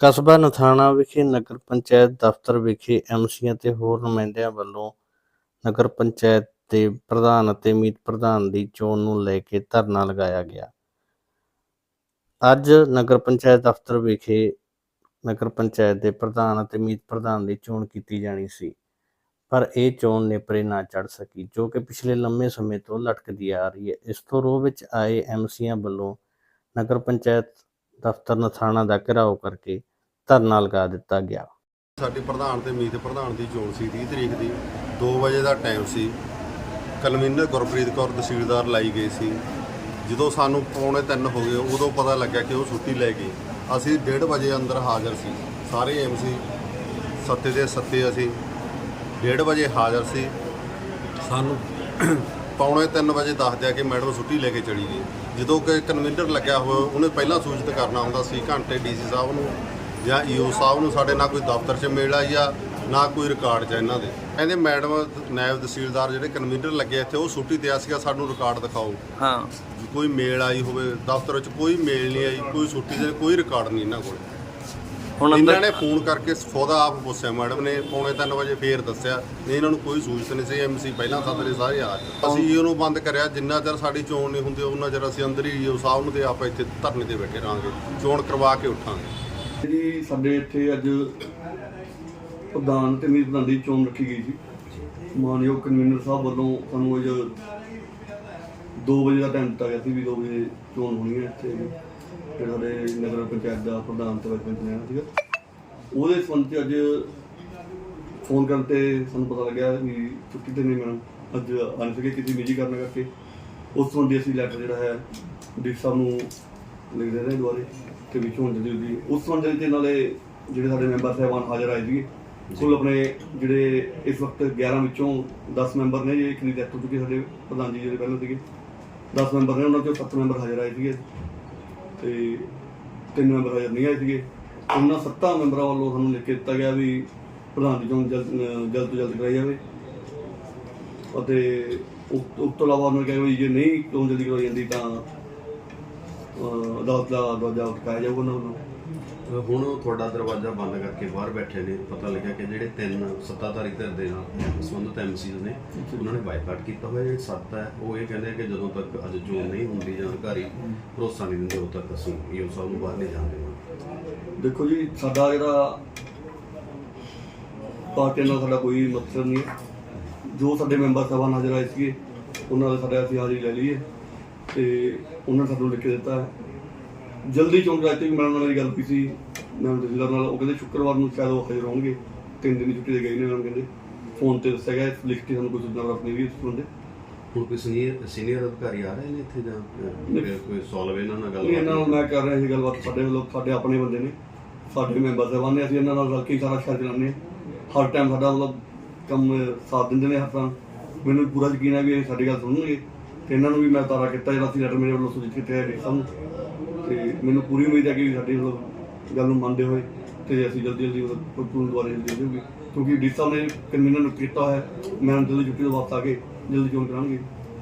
ਕਸਬਾ ਨਥਾਣਾ ਵਿਖੇ, ਨਗਰ ਪੰਚਾਇਤ ਦਫ਼ਤਰ ਵਿਖੇ ਐਮਸੀਆਂ ਤੇ ਹੋਰ ਨੁਮਾਇੰਦਿਆਂ ਵੱਲੋਂ ਨਗਰ ਪੰਚਾਇਤ ਦੇ ਪ੍ਰਧਾਨ ਅਤੇ ਮੀਤ ਪ੍ਰਧਾਨ ਦੀ ਚੋਣ ਨੂੰ ਲੈ ਕੇ ਧਰਨਾ ਲਗਾਇਆ ਗਿਆ। ਅੱਜ ਨਗਰ ਪੰਚਾਇਤ ਦਫ਼ਤਰ ਵਿਖੇ ਨਗਰ ਪੰਚਾਇਤ ਦੇ ਪ੍ਰਧਾਨ ਅਤੇ ਮੀਤ ਪ੍ਰਧਾਨ ਦੀ ਚੋਣ ਕੀਤੀ ਜਾਣੀ ਸੀ, ਪਰ ਇਹ ਚੋਣ ਨੇਪਰੇ ਨਾ ਚੜ ਸਕੀ, ਜੋ ਕਿ ਪਿਛਲੇ ਲੰਮੇ ਸਮੇਂ ਤੋਂ ਲਟਕਦੀ ਆ ਰਹੀ ਹੈ। ਇਸ ਤੋਂ ਰੋਹ ਵਿੱਚ ਆਏ ਐਮਸੀਆਂ ਵੱਲੋਂ ਨਗਰ ਪੰਚਾਇਤ ਦਫ਼ਤਰ ਨਥਾਣਾ ਦਾ ਘਿਰਾਓ ਕਰਕੇ ਧਰਨਾ ਲਗਾ ਦਿੱਤਾ ਗਿਆ। ਸਾਡੀ ਪ੍ਰਧਾਨ ਤੇ ਮੀਤ ਪ੍ਰਧਾਨ ਦੀ ਚੋਣ ਸੀ 30 ਤਰੀਕ ਦੀ। 2 ਵਜੇ ਦਾ ਟਾਈਮ ਸੀ। ਕਨਵੀਨਰ ਗੁਰਪ੍ਰੀਤ ਕੌਰ ਤਹਿਸੀਲਦਾਰ ਲਾਈ ਗਈ ਸੀ। ਜਦੋਂ ਸਾਨੂੰ ਪੌਣੇ 3 ਹੋ ਗਏ, ਉਦੋਂ ਪਤਾ ਲੱਗਿਆ ਕਿ ਉਹ ਛੁੱਟੀ ਲੈ ਗਈ ਅਸੀਂ 1:30 ਵਜੇ ਅੰਦਰ ਹਾਜ਼ਰ ਸੀ। ਸਾਰੇ ਐਮਸੀ ਸੱਤੇ ਦੇ ਸੱਤੇ ਅਸੀਂ 1:30 ਵਜੇ ਹਾਜ਼ਰ ਸੀ। ਸਾਨੂੰ ਪੌਣੇ 3 ਵਜੇ ਦੱਸਦਿਆ ਕਿ ਮੈਡਮ ਛੁੱਟੀ ਲੈ ਕੇ ਚਲੀ ਗਈ। ਜਦੋਂ ਕਿ ਕਨਵੀਨਰ ਲੱਗਿਆ ਹੋਇਆ ਉਹਨੇ ਪਹਿਲਾਂ ਸੂਚਿਤ ਕਰਨਾ ਹੁੰਦਾ ਸੀ ਘੰਟੇ ਡੀਸੀ ਸਾਹਿਬ ਨੂੰ ਜਾਂ ਈਓ ਸਾਹਿਬ ਨੂੰ ਸਾਡੇ ਨਾਲ ਕੋਈ ਦਫ਼ਤਰ 'ਚ ਮੇਲ ਆਈ ਆ ਨਾ ਕੋਈ ਰਿਕਾਰਡ 'ਚ ਇਹਨਾਂ ਦੇ। ਕਹਿੰਦੇ ਮੈਡਮ ਨਾਇਬ ਤਹਿਸੀਲਦਾਰ ਜਿਹੜੇ ਕਨਵੀਨਰ ਲੱਗੇ ਇੱਥੇ ਉਹ ਛੁੱਟੀ ਤੇ ਆ ਸੀਗਾ ਸਾਨੂੰ ਰਿਕਾਰਡ ਦਿਖਾਓ। ਹਾਂ। ਕੋਈ ਮੇਲ ਆਈ ਹੋਵੇ ਦਫ਼ਤਰ 'ਚ ਕੋਈ ਮੇਲ ਨਹੀਂ ਆਈ ਕੋਈ ਛੁੱਟੀ ਦੇ ਕੋਈ ਰਿਕਾਰਡ ਨਹੀਂ ਇਹਨਾਂ ਕੋਲ। ਹੁਣ ਇਹਨਾਂ ਨੇ ਫੋਨ ਕਰਕੇ ਖੁਦ ਆਪ ਪੁੱਛਿਆ ਮੈਡਮ ਨੇ ਪੌਣੇ 3 ਵਜੇ ਫੇਰ ਦੱਸਿਆ ਨਹੀਂ ਇਹਨਾਂ ਨੂੰ ਕੋਈ ਸੂਚਿਤ ਨਹੀਂ ਸੀ ਐਮਸੀ ਪਹਿਲਾਂ ਸੱਦਰੇ ਸਾਰੇ ਆ ਗਏ। ਅਸੀਂ ਉਹਨੂੰ ਬੰਦ ਕਰਿਆ ਜਿੰਨਾ ਚਿਰ ਸਾਡੀ ਚੋਣ ਨਹੀਂ ਹੁੰਦੀ ਉਹਨਾਂ ਚਿਰ ਅਸੀਂ ਅੰਦਰ ਹੀ ਈਓ ਸਾਹਿਬ ਨੂੰ ਤੇ ਆਪਾਂ ਇੱਥੇ ਧਰਨੇ ਤੇ ਬੈਠੇ ਰਹਾਂਗੇ ਚੋਣ ਕਰਵਾ ਕੇ ਉੱਠਾਂਗੇ ਜੀ ਸਾਡੇ ਇੱਥੇ ਅੱਜ ਪ੍ਰਧਾਨ ਤੇ ਮੀਤ ਦੀ ਚੋਣ ਰੱਖੀ ਗਈ ਸੀ ਮਾਨਯੋਗ ਕਨਵੀਨਰ ਸਾਹਿਬ ਵੱਲੋਂ ਸਾਨੂੰ ਅੱਜ 2 ਵਜੇ ਦਾ ਟਾਈਮ ਦਿੱਤਾ ਗਿਆ ਸੀ ਵੀ 2 ਵਜੇ ਚੋਣ ਹੋਣੀ ਹੈ ਇੱਥੇ ਜਿਹੜਾ ਸਾਡੇ ਨਗਰ ਪੰਚਾਇਤ ਦਾ ਪ੍ਰਧਾਨ ਤੇ ਵਾਈਸ ਪ੍ਰਧਾਨ ਸੀਗਾ। ਉਹਦੇ ਸੰਬੰਧ 'ਚ ਅੱਜ ਫੋਨ ਕਰਨ ਤੇ ਸਾਨੂੰ ਪਤਾ ਲੱਗਿਆ ਵੀ ਛੁੱਟੀ ਤੇ ਨਹੀਂ ਮੈਡਮ ਅੱਜ ਆਣ ਸਕੇ ਕਿਸੇ ਨਿੱਜੀ ਕਾਰਨ ਕਰਕੇ। ਉਸ ਸੰਬੰਧੀ ਅਸੀਂ ਲੈਟਰ ਜਿਹੜਾ ਹੈ ਡੀ ਸਾਹਿਬ ਨੂੰ ਲਿਖ ਦੇ ਰਹੇ ਦੁਆਰੇ ਤੇ ਵਿੱਚ ਹੁਣ ਜਲਦੀ ਜਲਦੀ ਉਸ ਸੰਬੰਧ ਵਿੱਚ ਨਾਲੇ ਜਿਹੜੇ ਸਾਡੇ ਮੈਂਬਰ ਸਾਹਿਬਾਨ ਹਾਜ਼ਰ ਆਏ ਸੀਗੇ। ਕੁੱਲ ਆਪਣੇ ਜਿਹੜੇ ਇਸ ਵਕਤ 11 ਵਿੱਚੋਂ 10 ਮੈਂਬਰ ਨੇ ਜੇ ਇੱਕ ਦੀ ਡੈਥ ਹੋ ਚੁੱਕੀ ਸਾਡੇ ਪ੍ਰਧਾਨ ਜੀ ਜਿਹੜੇ ਪਹਿਲਾਂ ਸੀਗੇ। 10 ਮੈਂਬਰ ਨੇ, ਉਹਨਾਂ ਚੋਂ 7 ਮੈਂਬਰ ਹਾਜ਼ਰ ਆਏ ਸੀਗੇ। ਤੇ ਤਿੰਨ ਮੈਂਬਰ ਹਾਜ਼ਰ ਨਹੀਂ ਆਏ ਸੀਗੇ। ਉਹਨਾਂ ਸੱਤਾਂ ਮੈਂਬਰਾਂ ਵੱਲੋਂ ਸਾਨੂੰ ਲਿਖ ਕੇ ਦਿੱਤਾ ਗਿਆ ਵੀ ਪ੍ਰਧਾਨ ਦੀ ਚੋਣ ਜਲਦ ਜਲਦ ਤੋਂ ਜਲਦ ਕਰਾਈ ਜਾਵੇ। ਅਤੇ ਉਸ ਤੋਂ ਇਲਾਵਾ ਉਹਨਾਂ ਨੇ ਕਿਹਾ ਵੀ ਜੇ ਨਹੀਂ ਚੋਣ ਜਲਦੀ ਕਰਵਾਈ ਜਾਂਦੀ ਤਾਂ ਅਦਾਲਤ ਦਾ ਦਰਵਾਜ਼ਾ ਉਠਾਇਆ ਜਾਊਗਾ ਉਹਨਾਂ ਵੱਲੋਂ। ਹੁਣ ਤੁਹਾਡਾ ਦਰਵਾਜ਼ਾ ਬੰਦ ਕਰਕੇ ਬਾਹਰ ਬੈਠੇ ਨੇ। ਪਤਾ ਲੱਗਿਆ ਕਿ ਜਿਹੜੇ ਤਿੰਨ ਸੱਤਾਧਾਰੀ ਧਿਰ ਦੇ ਨਾਲ ਸੰਬੰਧਿਤ ਐਮਸੀਜ਼ ਨੇ, ਉਹਨਾਂ ਨੇ ਬਾਈਕਾਟ ਕੀਤਾ ਹੋਇਆ। ਜਿਹੜੇ ਸੱਤ ਹੈ, ਉਹ ਇਹ ਕਹਿੰਦੇ ਕਿ ਜਦੋਂ ਤੱਕ ਅੱਜ ਚੋਣ ਨਹੀਂ ਹੁੰਦੀ ਜਾਂ ਭਰੋਸਾ ਨਹੀਂ ਦਿੰਦੇ, ਉਦੋਂ ਤੱਕ ਅਸੀਂ ਈਓ ਸਾਹਿਬ ਨੂੰ ਬਾਹਰ ਨਹੀਂ ਜਾਂਦੇ ਦੇਵਾਂਗੇ ਦੇਖੋ ਜੀ, ਸਾਡਾ ਜਿਹੜਾ ਪਾਰਟੀ ਨਾਲ ਸਾਡਾ ਕੋਈ ਮਤਲਬ ਨਹੀਂ ਜੋ ਸਾਡੇ ਮੈਂਬਰ ਸਾਹਿਬਾਨ ਹਾਜ਼ਰ ਆਏ ਸੀਗੇ, ਉਹਨਾਂ ਦਾ ਸਾਡਾ ਅਸੀਂ ਹਾਜ਼ਰੀ ਲੈ ਲਈਏ ਤੇ ਉਹਨਾਂ ਨੇ ਸਾਨੂੰ ਲਿਖ ਕੇ ਦਿੱਤਾ ਹੈ। ਜਲਦੀ ਚੋਣ ਕਰਾਈ ਤੇ ਵੀ ਮੈਂ ਉਹਨਾਂ ਨਾਲ ਗੱਲ ਕੀਤੀ ਸੀ ਮੈਂ ਤਹਿਸੀਲਦਾਰ ਨਾਲ ਉਹ ਕਹਿੰਦੇ ਸ਼ੁੱਕਰਵਾਰ ਨੂੰ ਸ਼ਾਇਦ ਉਹ ਹਾਜ਼ਰ ਹੋਣਗੇ। ਤਿੰਨ ਦਿਨ ਦੀ ਛੁੱਟੀ ਦੇ ਗਏ ਨੇ ਉਹਨਾਂ ਨੂੰ ਕਹਿੰਦੇ। ਫੋਨ ਤੇ ਦੱਸਿਆ ਗਿਆ ਲਿਖ ਕੇ ਸਾਨੂੰ ਕੋਈ ਸੂਚਨਾ ਰੱਖਣੀ ਵੀ ਇਸ ਸੰਬੰਧੇ। ਹੁਣ ਕੋਈ ਸੀਨੀਅਰ ਸੀਨੀਅਰ ਅਧਿਕਾਰੀ ਆ ਰਹੇ ਨੇ ਇੱਥੇ ਜਾਂ ਅਹ, ਨਹੀਂ। ਕੋਈ ਸੋਲਵ ਇਹਨਾਂ ਨਾਲ ਨਹੀਂ ਇਹਨਾਂ ਨਾਲ ਗੱਲ ਮੈਂ ਕਰ ਰਿਹਾ ਸੀ ਗੱਲਬਾਤ ਸਾਡੇ ਵੱਲੋਂ ਸਾਡੇ ਆਪਣੇ ਬੰਦੇ ਨੇ ਸਾਡੇ ਮੈਂਬਰ ਸਾਹਿਬਾਨ ਨੇ ਅਸੀਂ ਇਹਨਾਂ ਨਾਲ ਰਲ ਕੇ ਹੀ ਸਾਰਾ ਸ਼ਹਿਰ ਚਲਾਉਂਦੇ ਹਾਂ। ਹਰ ਟਾਈਮ ਸਾਡਾ ਮਤਲਬ ਕੰਮ ਸਾਥ ਦਿੰਦੇ ਨੇ ਹਰ ਟਾਈਮ ਮੈਨੂੰ ਪੂਰਾ ਯਕੀਨ ਹੈ ਵੀ ਇਹ ਸਾਡੀ ਗੱਲ ਸੁਣਨਗੇ। ਤੇ ਇਹਨਾਂ ਨੂੰ ਵੀ ਮੈਂ ਤਾਰਾ ਕੀਤਾ ਜਿਹੜਾ ਸੀ ਲੈਟਰ ਮੇਰੇ ਵੱਲੋਂ ਸੂਚਿਤ ਕੀਤਾ ਹੈ ਡੀ ਨੂੰ ਤੇ ਮੈਨੂੰ ਪੂਰੀ ਉਮੀਦ ਹੈ ਕਿ ਸਾਡੀ ਮਤਲਬ ਗੱਲ ਨੂੰ ਮੰਨਦੇ ਹੋਏ ਤੇ ਅਸੀਂ ਜਲਦੀ ਜਲਦੀ ਮਤਲਬ ਕੋਈ ਦੁਆਰੇ ਜਲਦੀ ਜਲਦੀ ਕਿਉਂਕਿ ਡੀ ਸਾਹਿਬ ਨੇ ਕਨਵੀਨਰ ਨੂੰ ਕੀਤਾ ਹੈ। ਮੈਂ ਜਲਦੀ ਛੁੱਟੀ ਤੋਂ ਵਾਪਸ ਆ ਕੇ ਜਲਦੀ ਚੋਣ ਕਰਾਂਗੇ।